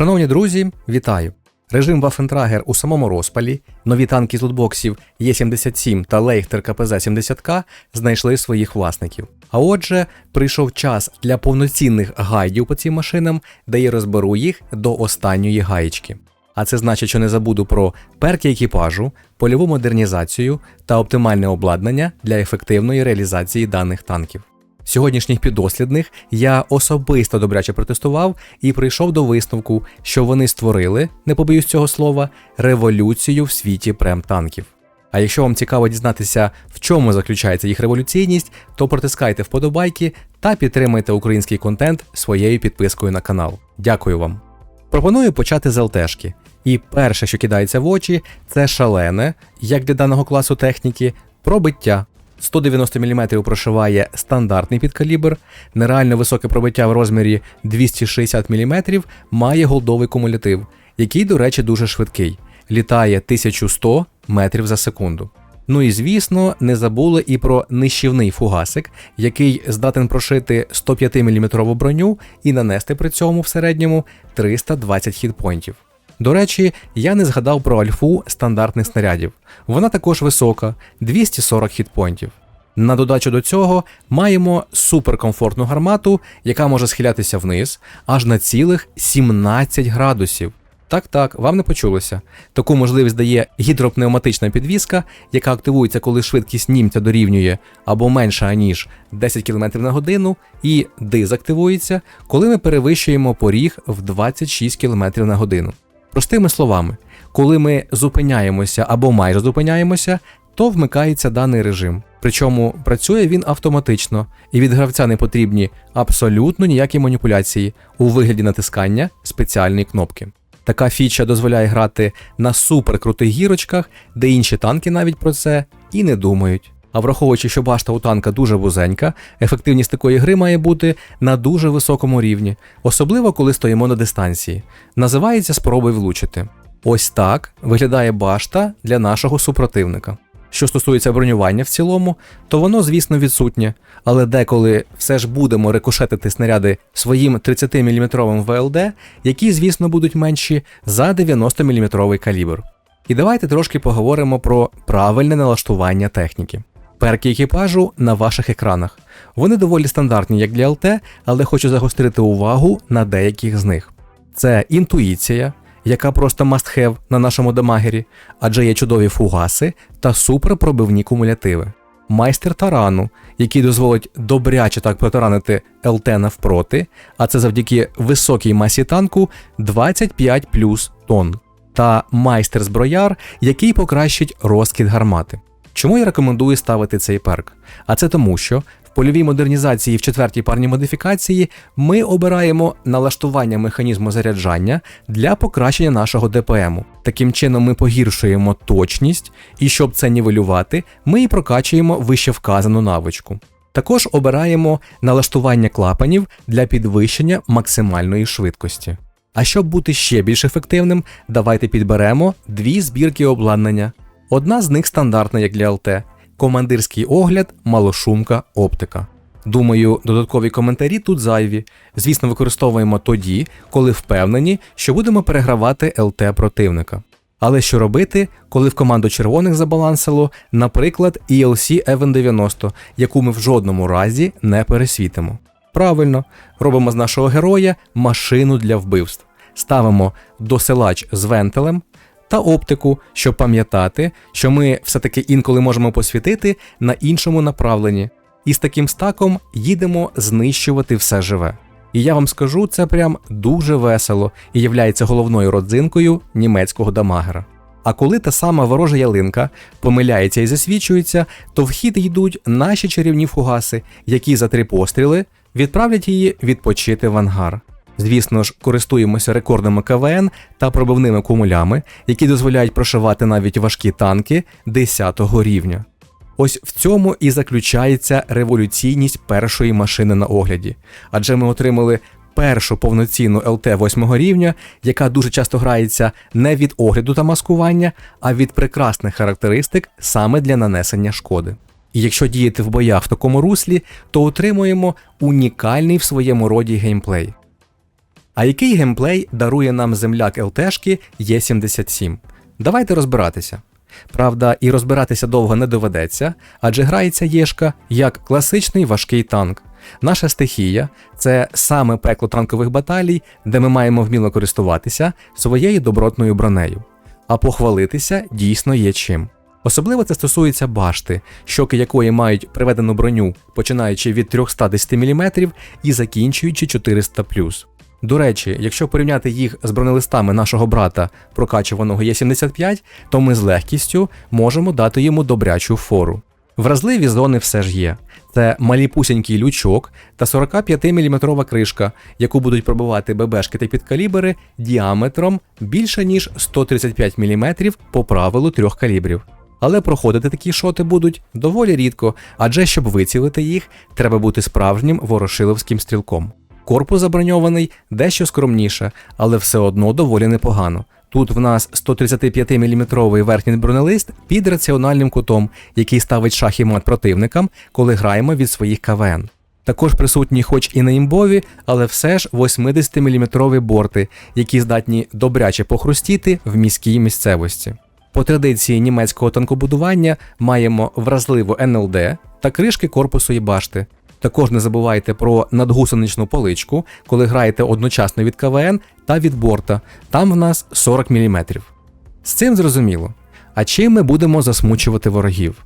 Шановні друзі, вітаю! Режим Waffentrager у самому розпалі, нові танки з лутбоксів Є77 та Leichter КПЗ-70К знайшли своїх власників. А отже, прийшов час для повноцінних гайдів по цим машинам, де я розберу їх до останньої гаєчки. А це значить, що не забуду про перки екіпажу, польову модернізацію та оптимальне обладнання для ефективної реалізації даних танків. Сьогоднішніх піддослідних я особисто добряче протестував і прийшов до висновку, що вони створили, не побоюсь цього слова, революцію в світі прем-танків. А якщо вам цікаво дізнатися, в чому заключається їх революційність, то протискайте вподобайки та підтримайте український контент своєю підпискою на канал. Дякую вам. Пропоную почати з ЛТшки. І перше, що кидається в очі, це шалене, як для даного класу техніки, пробиття. 190 мм прошиває стандартний підкалібр, нереально високе пробиття в розмірі 260 мм має голдовий кумулятив, який, до речі, дуже швидкий, літає 1100 метрів за секунду. Ну і звісно, не забули і про нищівний фугасик, який здатен прошити 105 мм броню і нанести при цьому в середньому 320 хітпойнтів. До речі, я не згадав про альфу стандартних снарядів. Вона також висока 240 хітпойнтів. На додачу до цього маємо суперкомфортну гармату, яка може схилятися вниз аж на цілих 17 градусів. Так, так, вам не почулося. Таку можливість дає гідропневматична підвіска, яка активується, коли швидкість німця дорівнює або менша ніж 10 км на годину, і дезактивується, коли ми перевищуємо поріг в 26 км на годину. Простими словами, коли ми зупиняємося або майже зупиняємося, то вмикається даний режим. Причому працює він автоматично, і від гравця не потрібні абсолютно ніякі маніпуляції у вигляді натискання спеціальної кнопки. Така фіча дозволяє грати на суперкрутих гірочках, де інші танки навіть про це і не думають. А враховуючи, що башта у танка дуже вузенька, ефективність такої гри має бути на дуже високому рівні, особливо коли стоїмо на дистанції. Називається спробуй влучити. Ось так виглядає башта для нашого супротивника. Що стосується бронювання в цілому, то воно, звісно, відсутнє, але деколи все ж будемо рикошетити снаряди своїм 30-мм ВЛД, які, звісно, будуть менші за 90-мм калібр. І давайте трошки поговоримо про правильне налаштування техніки. Перки екіпажу на ваших екранах. Вони доволі стандартні, як для ЛТ, але хочу загострити увагу на деяких з них. Це інтуїція, яка просто must have на нашому дамагері, адже є чудові фугаси та суперпробивні кумулятиви. Майстер тарану, який дозволить добряче так протаранити ЛТ навпроти, а це завдяки високій масі танку 25 плюс тонн. Та майстер зброяр, який покращить розкид гармати. Чому я рекомендую ставити цей перк? А це тому, що в польовій модернізації в четвертій парній модифікації ми обираємо налаштування механізму заряджання для покращення нашого ДПМу. Таким чином ми погіршуємо точність, і щоб це нівелювати, ми і прокачуємо вище вказану навичку. Також обираємо налаштування клапанів для підвищення максимальної швидкості. А щоб бути ще більш ефективним, давайте підберемо дві збірки обладнання. Одна з них стандартна, як для ЛТ: командирський огляд, малошумка, оптика. Думаю, додаткові коментарі тут зайві. Звісно, використовуємо тоді, коли впевнені, що будемо перегравати ЛТ противника. Але що робити, коли в команду червоних забалансило, наприклад, ELC Even 90, яку ми в жодному разі не пересвітимо? Правильно, робимо з нашого героя машину для вбивств. Ставимо досилач з вентилем, та оптику, щоб пам'ятати, що ми все-таки інколи можемо посвітити на іншому направленні. І з таким стаком їдемо знищувати все живе. І я вам скажу, це прям дуже весело і являється головною родзинкою німецького дамагера. А коли та сама ворожа ялинка помиляється і засвічується, то в хід йдуть наші чарівні фугаси, які за три постріли відправлять її відпочити в ангар. Звісно ж, користуємося рекордними КВН та пробивними кумулями, які дозволяють прошивати навіть важкі танки 10 рівня. Ось в цьому і заключається революційність першої машини на огляді, адже ми отримали першу повноцінну ЛТ 8 рівня, яка дуже часто грається не від огляду та маскування, а від прекрасних характеристик саме для нанесення шкоди. І якщо діяти в боях в такому руслі, то отримуємо унікальний в своєму роді геймплей. А який геймплей дарує нам земляк ЛТшки Є77? Давайте розбиратися. Правда, і розбиратися довго не доведеться, адже грається Єшка як класичний важкий танк. Наша стихія це саме пекло танкових баталій, де ми маємо вміло користуватися своєю добротною бронею. А похвалитися дійсно є чим. Особливо це стосується башти, щоки якої мають приведену броню, починаючи від 310 мм і закінчуючи 400 До речі, якщо порівняти їх з бронелистами нашого брата, прокачуваного Є75, то ми з легкістю можемо дати йому добрячу фору. Вразливі зони все ж є. Це маліпусінький лючок та 45-мм кришка, яку будуть пробивати ББшки та підкалібери діаметром більше ніж 135 мм по правилу трьох калібрів. Але проходити такі шоти будуть доволі рідко, адже щоб вицілити їх, треба бути справжнім ворошиловським стрілком. Корпус заброньований дещо скромніше, але все одно доволі непогано. Тут в нас 135 мм верхній бронелист під раціональним кутом, який ставить шах і мат противникам, коли граємо від своїх КВН. Також присутні, хоч і на імбові, але все ж 80-мм борти, які здатні добряче похрустіти в міській місцевості. По традиції німецького танкобудування маємо вразливу НЛД та кришки корпусу і башти. Також не забувайте про надгусеничну поличку, коли граєте одночасно від КВН та від борта. Там в нас 40 мм. З цим зрозуміло. А чим ми будемо засмучувати ворогів?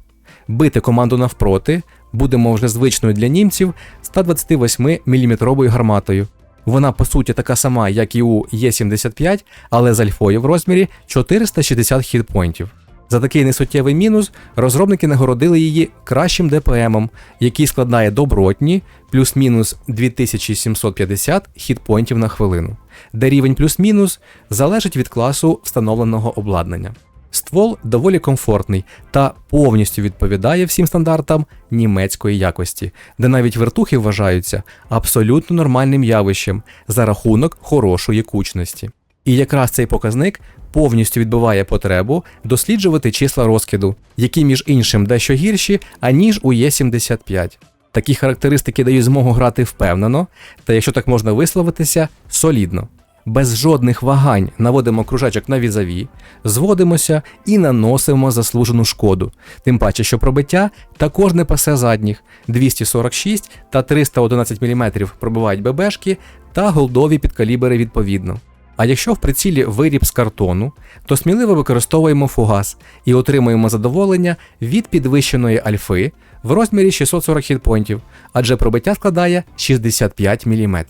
Бити команду навпроти будемо вже звичною для німців 128 мм гарматою. Вона по суті така сама, як і у Є75, але з альфою в розмірі 460 хітпойнтів. За такий несуттєвий мінус розробники нагородили її кращим ДПМом, який складає добротні плюс-мінус 2750 хітпойнтів на хвилину, де рівень плюс-мінус залежить від класу встановленого обладнання. Ствол доволі комфортний та повністю відповідає всім стандартам німецької якості, де навіть вертухи вважаються абсолютно нормальним явищем за рахунок хорошої кучності. І якраз цей показник повністю відбиває потребу досліджувати числа розкиду, які між іншим дещо гірші, аніж у Є75. Такі характеристики дають змогу грати впевнено, та якщо так можна висловитися, солідно. Без жодних вагань наводимо кружечок на візаві, зводимося і наносимо заслужену шкоду. Тим паче, що пробиття також не пасе задніх 246 та 311 мм пробивають ББшки та голдові підкалібери відповідно. А якщо в прицілі виріб з картону, то сміливо використовуємо фугас і отримуємо задоволення від підвищеної альфи в розмірі 640 хітпойнтів, адже пробиття складає 65 мм.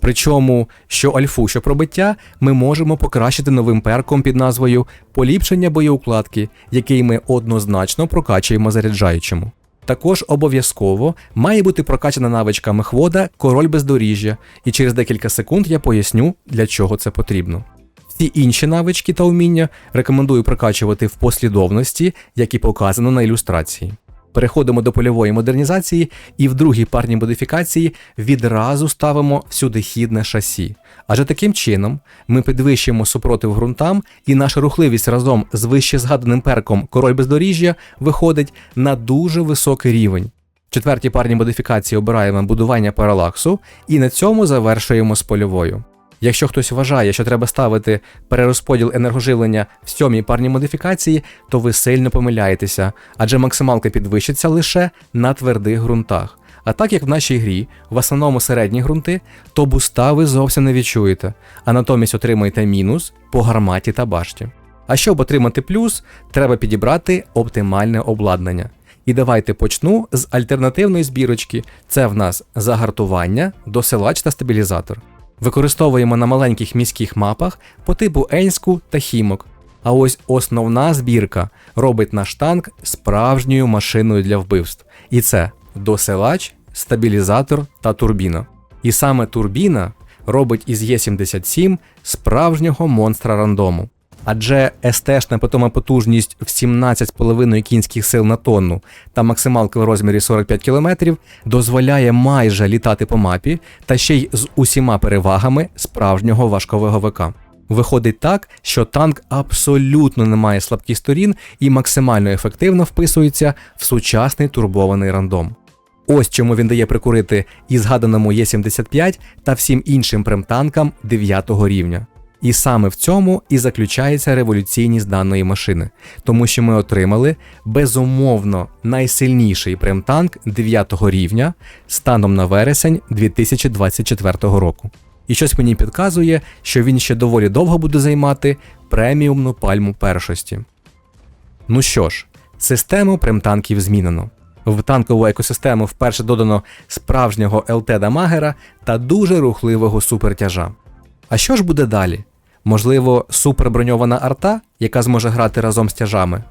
Причому, що альфу, що пробиття, ми можемо покращити новим перком під назвою Поліпшення боєукладки, який ми однозначно прокачуємо заряджаючому. Також обов'язково має бути прокачана навичка мехвода Король бездоріжжя, і через декілька секунд я поясню, для чого це потрібно. Всі інші навички та вміння рекомендую прокачувати в послідовності, як і показано на ілюстрації. Переходимо до польової модернізації і в другій парній модифікації відразу ставимо всюдихідне шасі. Адже таким чином ми підвищуємо супротив ґрунтам, і наша рухливість разом з вище згаданим перком король бездоріжжя виходить на дуже високий рівень. В четвертій парній модифікації обираємо будування паралаксу, і на цьому завершуємо з польовою. Якщо хтось вважає, що треба ставити перерозподіл енергоживлення в сьомій парній модифікації, то ви сильно помиляєтеся, адже максималка підвищиться лише на твердих ґрунтах. А так як в нашій грі в основному середні ґрунти, то буста ви зовсім не відчуєте, а натомість отримаєте мінус по гарматі та башті. А щоб отримати плюс, треба підібрати оптимальне обладнання. І давайте почну з альтернативної збірочки: це в нас загартування, досилач та стабілізатор. Використовуємо на маленьких міських мапах по типу Енську та Хімок. А ось основна збірка робить наш танк справжньою машиною для вбивств. І це досилач, стабілізатор та турбіна. І саме турбіна робить із Е77 справжнього монстра рандому. Адже СТшна питома потужність в 17,5 кінських сил на тонну та максималка в розмірі 45 км дозволяє майже літати по мапі та ще й з усіма перевагами справжнього важкового ВК. Виходить так, що танк абсолютно не має слабких сторін і максимально ефективно вписується в сучасний турбований рандом. Ось чому він дає прикурити і згаданому Є-75 та всім іншим премтанкам 9 рівня. І саме в цьому і заключається революційність даної машини, тому що ми отримали безумовно найсильніший премтанк 9 рівня станом на вересень 2024 року. І щось мені підказує, що він ще доволі довго буде займати преміумну пальму першості. Ну що ж, систему премтанків змінено. В танкову екосистему вперше додано справжнього ЛТ-дамагера та дуже рухливого супертяжа. А що ж буде далі? Можливо, суперброньована арта, яка зможе грати разом з тяжами,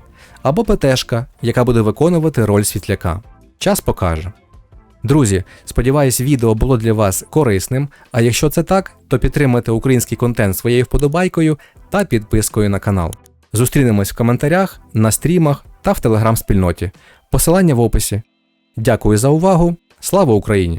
або ПТшка, яка буде виконувати роль світляка. Час покаже. Друзі, сподіваюсь, відео було для вас корисним. А якщо це так, то підтримайте український контент своєю вподобайкою та підпискою на канал. Зустрінемось в коментарях, на стрімах та в телеграм-спільноті. Посилання в описі. Дякую за увагу. Слава Україні!